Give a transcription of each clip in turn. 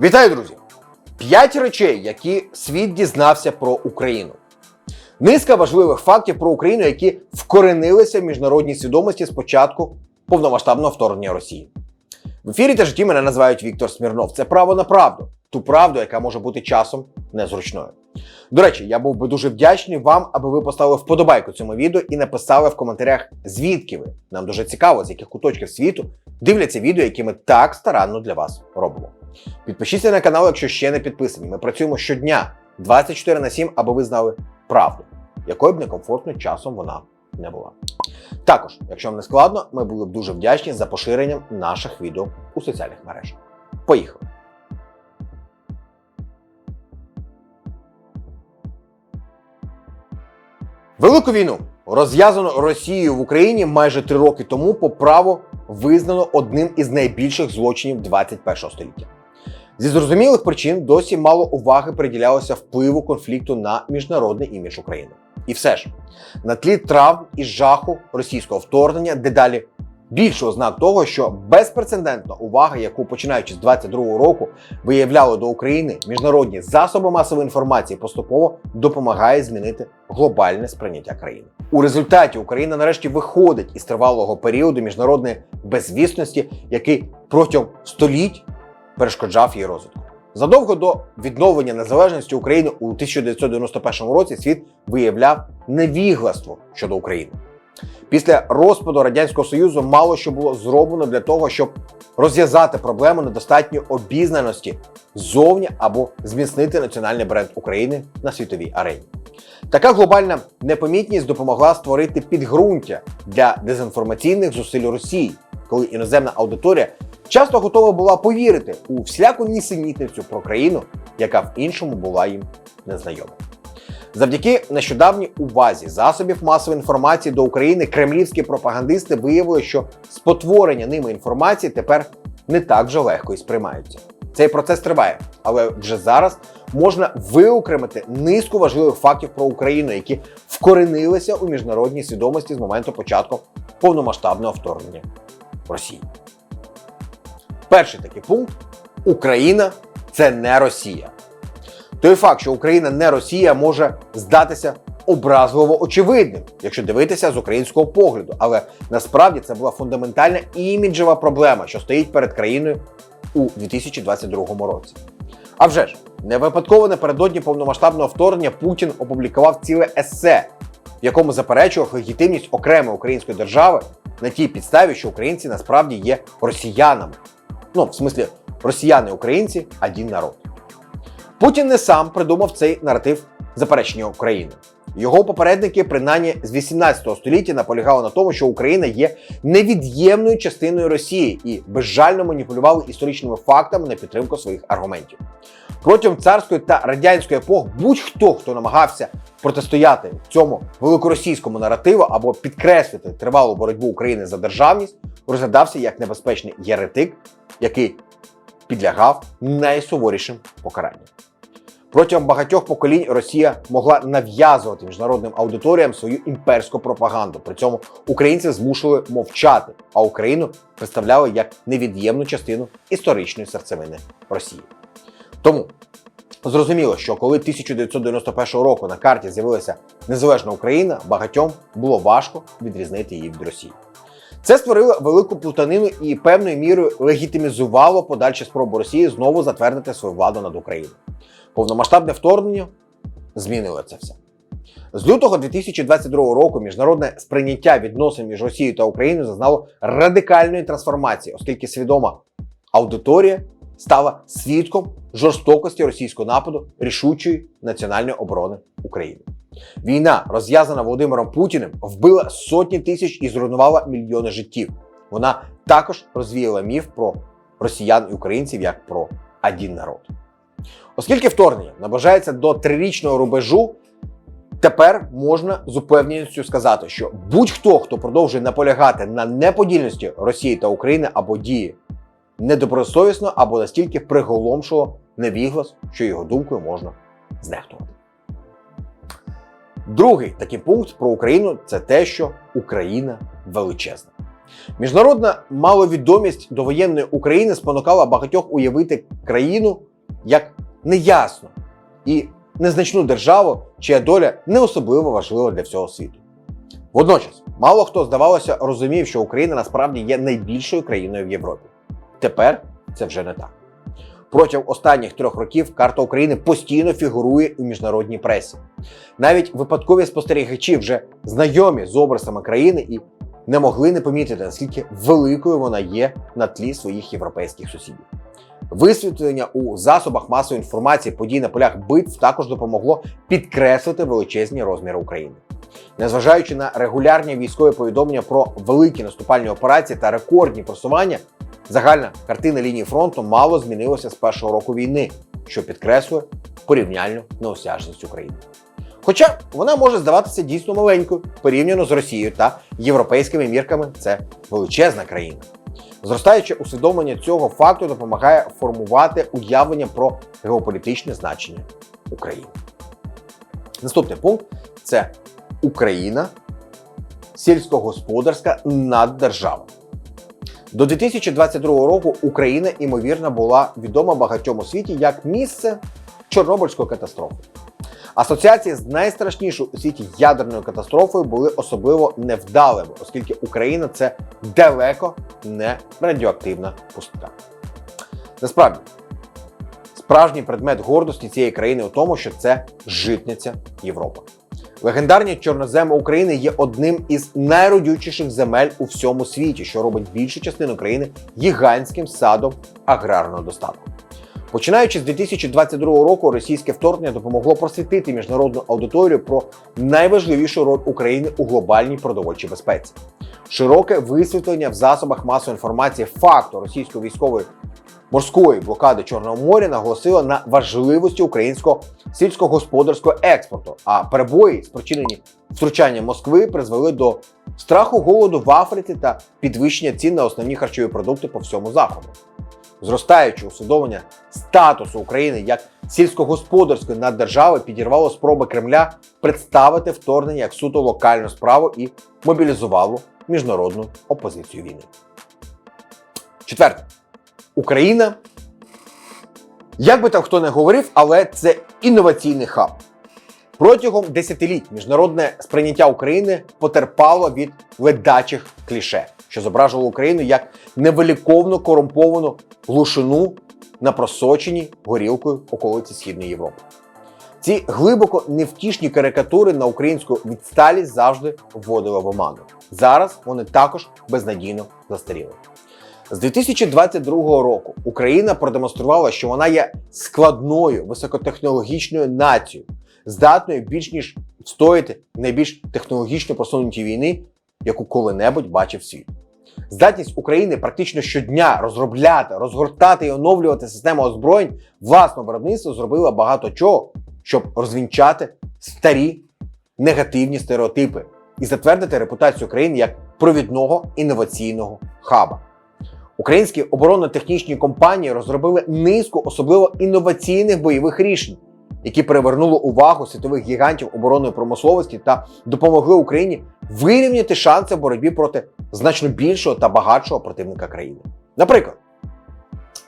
Вітаю, друзі! П'ять речей, які світ дізнався про Україну. Низка важливих фактів про Україну, які вкоренилися в міжнародній свідомості з початку повномасштабного вторгнення Росії. В ефірі та житті мене називають Віктор Смірнов. Це право на правду, ту правду, яка може бути часом незручною. До речі, я був би дуже вдячний вам, аби ви поставили вподобайку цьому відео і написали в коментарях, звідки ви. Нам дуже цікаво, з яких куточків світу дивляться відео, які ми так старанно для вас робимо. Підпишіться на канал, якщо ще не підписані. Ми працюємо щодня 24 на 7, аби ви знали правду, якою б некомфортною часом вона не була. Також, якщо вам не складно, ми були б дуже вдячні за поширенням наших відео у соціальних мережах. Поїхали! Велику війну розв'язано Росією в Україні майже три роки тому по праву визнано одним із найбільших злочинів 21 століття. Зі зрозумілих причин досі мало уваги приділялося впливу конфлікту на міжнародний імідж України. І все ж, на тлі травм і жаху російського вторгнення дедалі більше ознак того, що безпрецедентна увага, яку починаючи з 22-го року виявляли до України міжнародні засоби масової інформації, поступово допомагає змінити глобальне сприйняття країни. У результаті Україна нарешті виходить із тривалого періоду міжнародної безвісності, який протягом століть перешкоджав її розвитку. Задовго до відновлення незалежності України у 1991 році світ виявляв невігластво щодо України. Після розпаду радянського союзу мало що було зроблено для того, щоб розв'язати проблему недостатньої обізнаності ззовні або зміцнити національний бренд України на світовій арені. Така глобальна непомітність допомогла створити підґрунтя для дезінформаційних зусиль Росії, коли іноземна аудиторія часто готова була повірити у всяку нісенітницю про країну, яка в іншому була їм незнайома. Завдяки нещодавній увазі засобів масової інформації до України кремлівські пропагандисти виявили, що спотворення ними інформації тепер не так вже легко і сприймаються. Цей процес триває, але вже зараз можна виокремити низку важливих фактів про Україну, які вкоренилися у міжнародній свідомості з моменту початку повномасштабного вторгнення Росії. Перший такий пункт: Україна це не Росія. Той факт, що Україна не Росія, може здатися образливо очевидним, якщо дивитися з українського погляду. Але насправді це була фундаментальна іміджева проблема, що стоїть перед країною у 2022 році. А вже ж, не випадково напередодні повномасштабного вторгнення Путін опублікував ціле есе, в якому заперечував легітимність окремої української держави на тій підставі, що українці насправді є росіянами. Ну, в смислі, росіяни українці один народ. Путін не сам придумав цей наратив заперечення України. Його попередники, принаймні з 18 століття, наполягали на тому, що Україна є невід'ємною частиною Росії і безжально маніпулювали історичними фактами на підтримку своїх аргументів. Протягом царської та радянської епох будь-хто, хто намагався протистояти цьому великоросійському наративу або підкреслити тривалу боротьбу України за державність, розглядався як небезпечний єретик, який підлягав найсуворішим покаранням. Протягом багатьох поколінь Росія могла нав'язувати міжнародним аудиторіям свою імперську пропаганду. При цьому українців змушували мовчати, а Україну представляли як невід'ємну частину історичної серцевини Росії. Тому зрозуміло, що коли 1991 року на карті з'явилася незалежна Україна, багатьом було важко відрізнити її від Росії. Це створило велику плутанину і певною мірою легітимізувало подальші спроби Росії знову затвердити свою владу над Україною. Повномасштабне вторгнення змінило це все. З лютого 2022 року міжнародне сприйняття відносин між Росією та Україною зазнало радикальної трансформації, оскільки свідома аудиторія стала свідком жорстокості російського нападу рішучої національної оборони України. Війна, розв'язана Володимиром Путіним, вбила сотні тисяч і зруйнувала мільйони життів. Вона також розвіяла міф про росіян і українців як про один народ. Оскільки вторгнення наближається до трирічного рубежу, тепер можна з упевненістю сказати, що будь-хто, хто продовжує наполягати на неподільності Росії та України або діє недобросовісно або настільки приголомшило невіглас, що його думкою можна знехтувати. Другий такий пункт про Україну це те, що Україна величезна. Міжнародна маловідомість довоєнної України спонукала багатьох уявити країну як неясну і незначну державу, чия доля не особливо важлива для всього світу. Водночас, мало хто, здавалося, розумів, що Україна насправді є найбільшою країною в Європі. Тепер це вже не так. Протягом останніх трьох років карта України постійно фігурує у міжнародній пресі. Навіть випадкові спостерігачі вже знайомі з образами країни і не могли не помітити, наскільки великою вона є на тлі своїх європейських сусідів. Висвітлення у засобах масової інформації подій на полях битв також допомогло підкреслити величезні розміри України. Незважаючи на регулярні військові повідомлення про великі наступальні операції та рекордні просування, загальна картина лінії фронту мало змінилася з першого року війни, що підкреслює порівняльну неосяжність України. Хоча вона може здаватися дійсно маленькою порівняно з Росією та європейськими мірками, це величезна країна. Зростаюче усвідомлення цього факту допомагає формувати уявлення про геополітичне значення України. Наступний пункт це Україна сільськогосподарська наддержава. До 2022 року Україна, ймовірно, була відома багатьом у світі як місце Чорнобильської катастрофи. Асоціації з найстрашнішою у світі ядерною катастрофою були особливо невдалими, оскільки Україна це далеко не радіоактивна пустка. Насправді, справжній предмет гордості цієї країни у тому, що це житниця Європи. Легендарні чорноземи України є одним із найродючіших земель у всьому світі, що робить більшу частину країни гігантським садом аграрного достатку. Починаючи з 2022 року, російське вторгнення допомогло просвітити міжнародну аудиторію про найважливішу роль України у глобальній продовольчій безпеці. Широке висвітлення в засобах масової інформації факту російської військової морської блокади Чорного моря наголосило на важливості українського сільськогосподарського експорту. А перебої, спричинені втручанням Москви, призвели до страху голоду в Африці та підвищення цін на основні харчові продукти по всьому заходу. Зростаюче усвідомлення статусу України як сільськогосподарської наддержави підірвало спроби Кремля представити вторгнення як суто локальну справу і мобілізувало міжнародну опозицію війни. Четверте. Україна. Як би там хто не говорив, але це інноваційний хаб. Протягом десятиліть міжнародне сприйняття України потерпало від ледачих кліше, що зображувало Україну як невеликовно корумповану глушину на просоченій горілкою околиці Східної Європи. Ці глибоко невтішні карикатури на українську відсталість завжди вводили в оману. Зараз вони також безнадійно застаріли. З 2022 року Україна продемонструвала, що вона є складною високотехнологічною нацією, здатною більш ніж встояти найбільш технологічно просунутій війни, яку коли-небудь бачив світ. Здатність України практично щодня розробляти, розгортати і оновлювати систему озброєнь власного виробництва зробила багато чого, щоб розвінчати старі негативні стереотипи і затвердити репутацію країни як провідного інноваційного хаба. Українські оборонно-технічні компанії розробили низку особливо інноваційних бойових рішень, які привернули увагу світових гігантів оборонної промисловості та допомогли Україні вирівняти шанси в боротьбі проти значно більшого та багатшого противника країни. Наприклад,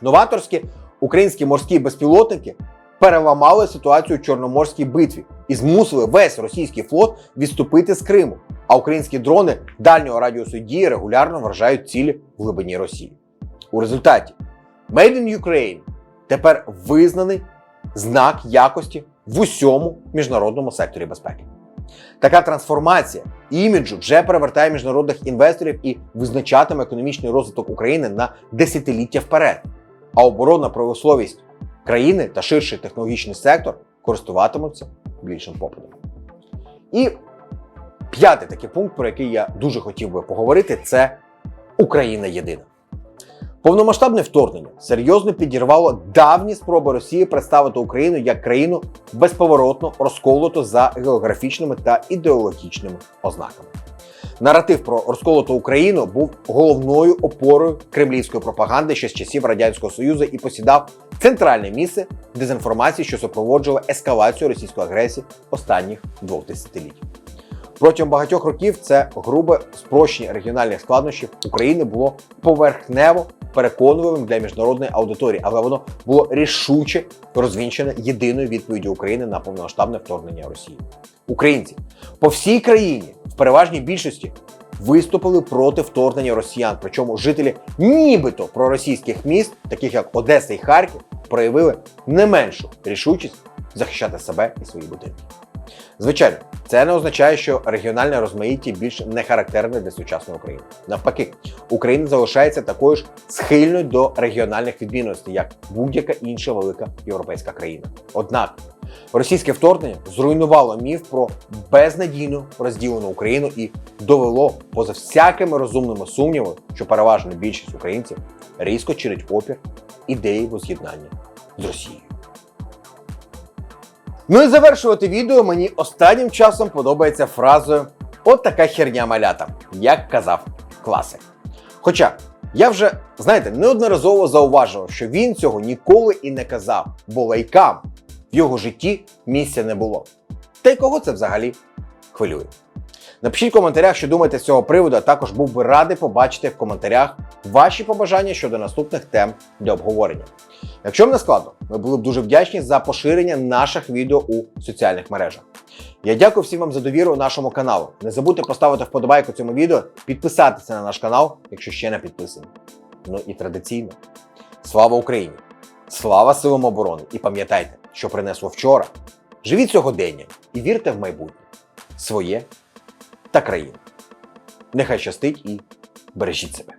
новаторські українські морські безпілотники переламали ситуацію у Чорноморській битві і змусили весь російський флот відступити з Криму. А українські дрони дальнього радіусу дії регулярно вражають цілі в глибині Росії. У результаті Made in Ukraine тепер визнаний знак якості в усьому міжнародному секторі безпеки. Така трансформація іміджу вже привертає міжнародних інвесторів і визначатиме економічний розвиток України на десятиліття вперед. А оборонна промисловість країни та ширший технологічний сектор користуватимуться більшим попитом. І п'ятий такий пункт, про який я дуже хотів би поговорити, це Україна єдина. Повномасштабне вторгнення серйозно підірвало давні спроби Росії представити Україну як країну безповоротно розколоту за географічними та ідеологічними ознаками. Наратив про розколоту Україну був головною опорою кремлівської пропаганди ще з часів Радянського Союзу і посідав центральне місце дезінформації, що супроводжувала ескалацію російської агресії останніх двох десятиліть. Протягом багатьох років це грубе спрощення регіональних складнощів України було поверхнево переконливим для міжнародної аудиторії, але воно було рішуче розвінчене єдиною відповіддю України на повномасштабне вторгнення Росії. Українці по всій країні в переважній більшості виступили проти вторгнення росіян. Причому жителі нібито проросійських міст, таких як Одеса і Харків, проявили не меншу рішучість захищати себе і свої будинки. Звичайно, це не означає, що регіональне розмаїття більш не характерне для сучасної України. Навпаки, Україна залишається такою ж схильною до регіональних відмінностей, як будь-яка інша велика європейська країна. Однак російське вторгнення зруйнувало міф про безнадійну розділену Україну і довело поза всякими розумними сумнівами, що переважна більшість українців різко чинить опір ідеї воз'єднання з Росією. Ну і завершувати відео мені останнім часом подобається фразою От така херня малята, як казав класик. Хоча я вже, знаєте, неодноразово зауважував, що він цього ніколи і не казав, бо лайкам в його житті місця не було. Та й кого це взагалі хвилює? Напишіть в коментарях, що думаєте з цього приводу, а також був би радий побачити в коментарях ваші побажання щодо наступних тем для обговорення. Якщо вам не складно, ми були б дуже вдячні за поширення наших відео у соціальних мережах. Я дякую всім вам за довіру нашому каналу. Не забудьте поставити вподобайку цьому відео, підписатися на наш канал, якщо ще не підписані. Ну і традиційно. Слава Україні! Слава силам оборони! І пам'ятайте, що принесло вчора. Живіть сьогодення і вірте в майбутнє своє та країни. Нехай щастить і бережіть себе.